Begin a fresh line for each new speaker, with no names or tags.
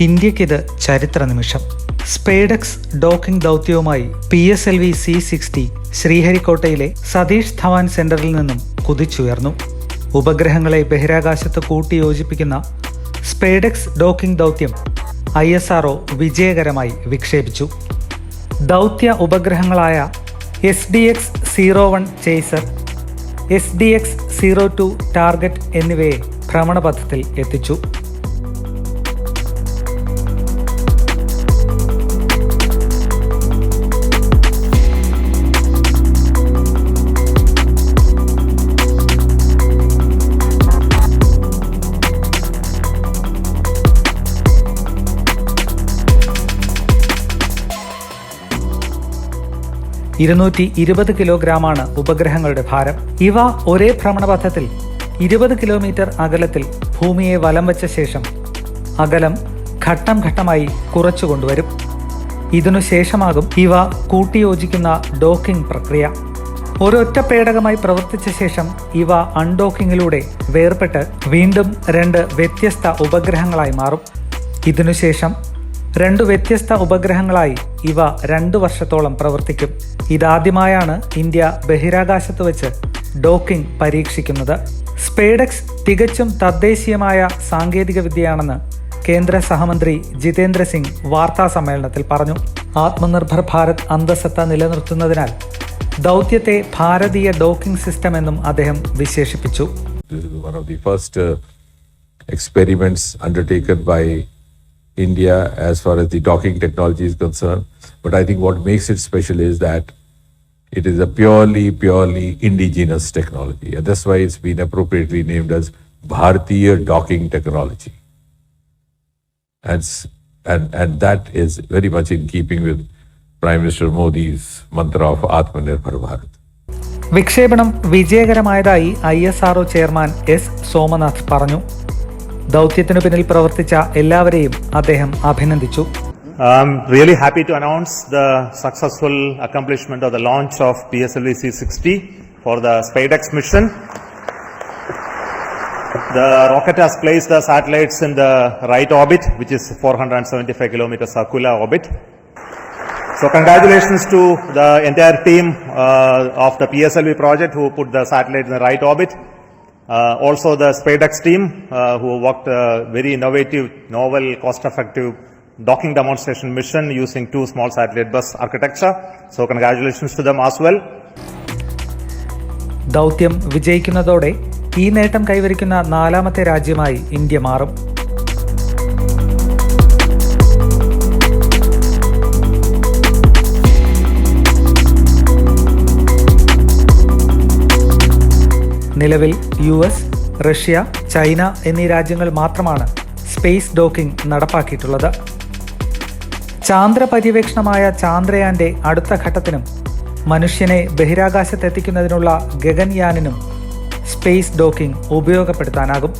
ഇന്ത്യക്കിത് ചരിത്ര നിമിഷം SpaDeX docking ദൗത്യവുമായി P S L V C sixty ശ്രീഹരിക്കോട്ടയിലെ Satish Dhawan സെന്ററിൽ നിന്നും കുതിച്ചുയർന്നു. ഉപഗ്രഹങ്ങളെ ബഹിരാകാശത്ത് കൂട്ടിയോജിപ്പിക്കുന്ന സ്പേഡക്സ് ഡോക്കിംഗ് ദൗത്യം ഐ എസ് ആർഒ വിജയകരമായി വിക്ഷേപിച്ചു. ദൗത്യ ഉപഗ്രഹങ്ങളായ S D X zero one chaser S D X zero two target എന്നിവയെ ഭ്രമണപഥത്തിൽ എത്തിച്ചു. ഇരുന്നൂറ്റി ഇരുപത് കിലോഗ്രാമാണ് ഉപഗ്രഹങ്ങളുടെ ഭാരം. ഇവ ഒരേ ഭ്രമണപഥത്തിൽ ഇരുപത് കിലോമീറ്റർ അകലത്തിൽ ഭൂമിയെ വലം വച്ച ശേഷം അകലം ഘട്ടം ഘട്ടമായി കുറച്ചു കൊണ്ടുവരും. ഇതിനു ശേഷമാകും ഇവ കൂട്ടിയോജിക്കുന്ന ഡോക്കിംഗ് പ്രക്രിയ. ഒരൊറ്റ പേടകമായി പ്രവർത്തിച്ച ശേഷം ഇവ അൺഡോക്കിങ്ങിലൂടെ വേർപെട്ട് വീണ്ടും രണ്ട് വ്യത്യസ്ത ഉപഗ്രഹങ്ങളായി മാറും. ഇതിനുശേഷം രണ്ടു വ്യത്യസ്ത ഉപഗ്രഹങ്ങളായി ഇവ രണ്ടു വർഷത്തോളം പ്രവർത്തിക്കും. ഇതാദ്യമായാണ് ഇന്ത്യ ബഹിരാകാശത്ത് വെച്ച് ഡോക്കിംഗ് പരീക്ഷിക്കുന്നത്. സ്പേഡക്സ് തികച്ചും തദ്ദേശീയമായ സാങ്കേതിക വിദ്യയാണെന്ന് കേന്ദ്ര സഹമന്ത്രി ജിതേന്ദ്ര സിംഗ് വാർത്താ സമ്മേളനത്തിൽ പറഞ്ഞു. ആത്മനിർഭർ ഭാരത് അന്തസത്ത നിലനിർത്തുന്നതിനാൽ ദൗത്യത്തെ ഭാരതീയ ഡോക്കിംഗ് സിസ്റ്റം എന്നും അദ്ദേഹം വിശേഷിപ്പിച്ചു.
India as far as the docking technology is concerned. But I think what makes it special is that it is a purely, purely indigenous technology. And that's why it's been appropriately named as Bharatiya docking technology. And, and, and that is very much in keeping with Prime Minister Modi's mantra of Atmanirbhar Bharat.
വിക്ഷേപണം വിജയകരമായതായി I S R O chairman S Somanath പറഞ്ഞു ദൗത്യത്തിനു പിന്നിൽ പ്രവർത്തിച്ച എല്ലാവരെയും അദ്ദേഹം അഭിനന്ദിച്ചു
I'm really happy to announce the successful accomplishment of the launch of PSLV C60 for the SpaceX mission. The rocket has placed the satellites in the right orbit, which is 475 kilometer circular orbit. So congratulations to the entire team uh, of the PSLV project who put the satellite in the right orbit. Uh, also the SPADEX team uh, who worked a very innovative, novel, cost-effective docking demonstration mission using two small satellite bus architecture. So congratulations to them as well.
ദൗത്യം വിജയിക്കുന്നതോടെ ഈ നേട്ടം കൈവരിക്കുന്ന നാലാമത്തെ രാജ്യമായി India മാറും നിലവിൽ U S Russia China എന്നീ രാജ്യങ്ങൾ മാത്രമാണ് സ്പേസ് ഡോക്കിംഗ് നടപ്പാക്കിയിട്ടുള്ളത്. ചാന്ദ്ര പര്യവേക്ഷണമായ ചാന്ദ്രയാന്റെ അടുത്ത ഘട്ടത്തിനും മനുഷ്യനെ ബഹിരാകാശത്തെത്തിക്കുന്നതിനുള്ള ഗഗൻയാനിനും സ്പേസ് ഡോക്കിംഗ് ഉപയോഗപ്പെടുത്താനാകും.